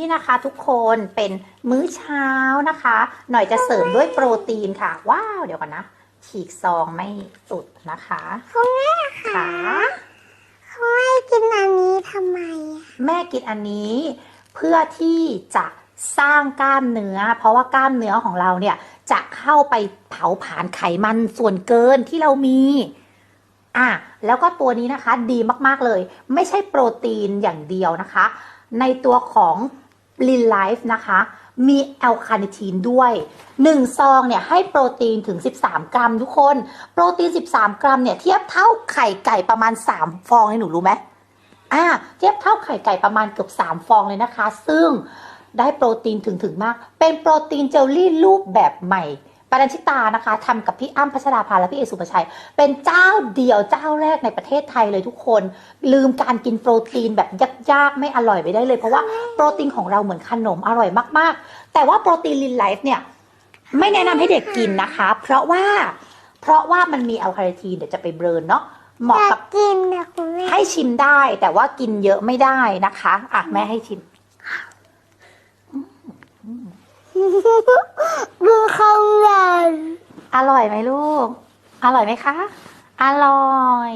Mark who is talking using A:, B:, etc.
A: นี่นะคะทุกคนเป็นมื้อเช้านะคะ หน่อยจะเสริมด้วยโปรตีนค่ะ ว้าว เดี๋ยวก่อนนะ ฉีกซองไม่สุดนะคะ
B: คุณแม่
A: ค่ะ
B: เขาให้กินอันนี้ทำไมอะ
A: แม่กินอันนี้เพื่อที่จะสร้างกล้ามเนื้อ เพราะว่ากล้ามเนื้อของเราเนี่ย จะเข้าไปเผาผลาญไขมันส่วนเกินที่เรามีอะแล้วก็ตัวนี้นะคะดีมากๆเลย ไม่ใช่โปรตีนอย่างเดียวนะคะ ในตัวของ ลินไลฟ์นะคะ มีแอลคาเนทีนด้วย 1 ซองเนี่ยให้โปรตีนถึง 13 กรัมทุกคน โปรตีน 13 กรัมเนี่ยเทียบเท่าไข่ไก่ประมาณ 3 ฟองเลยหนูรู้ไหมอ่าเทียบเท่าไข่ไก่ประมาณเกือบ 3 ฟองเลยนะคะ ซึ่งได้โปรตีนถึงถึงมาก เป็นโปรตีนเจลลี่รูปแบบใหม่ ปารัญชิตานะคะทำกับพี่อ้ำพัชราภาและพี่เอสุปชัย เป็นเจ้าเดียวเจ้าแรกในประเทศไทยเลยทุกคน ลืมการกินโปรตีนแบบยากๆไม่อร่อยไปได้เลย เพราะว่าโปรตีนของเราเหมือนขนมอร่อยมากๆ แต่ว่าโปรตีนลินไลฟ์เนี่ยไม่แนะนำให้เด็กกินนะคะ เพราะว่าเพราะว่ามันมีแอลคาเนทีนเดี๋ยวจะไปเบิร์นเนาะเหมาะ
B: อยา
A: กั
B: ก
A: บ
B: กินนะคุณแม่
A: ให้ชิมได้ แต่ว่ากินเยอะไม่ได้นะคะอะแม่ให้ชิม
B: ดูข้าเลย
A: อร่อยไหมลูก อร่อยไหมคะ อร่อย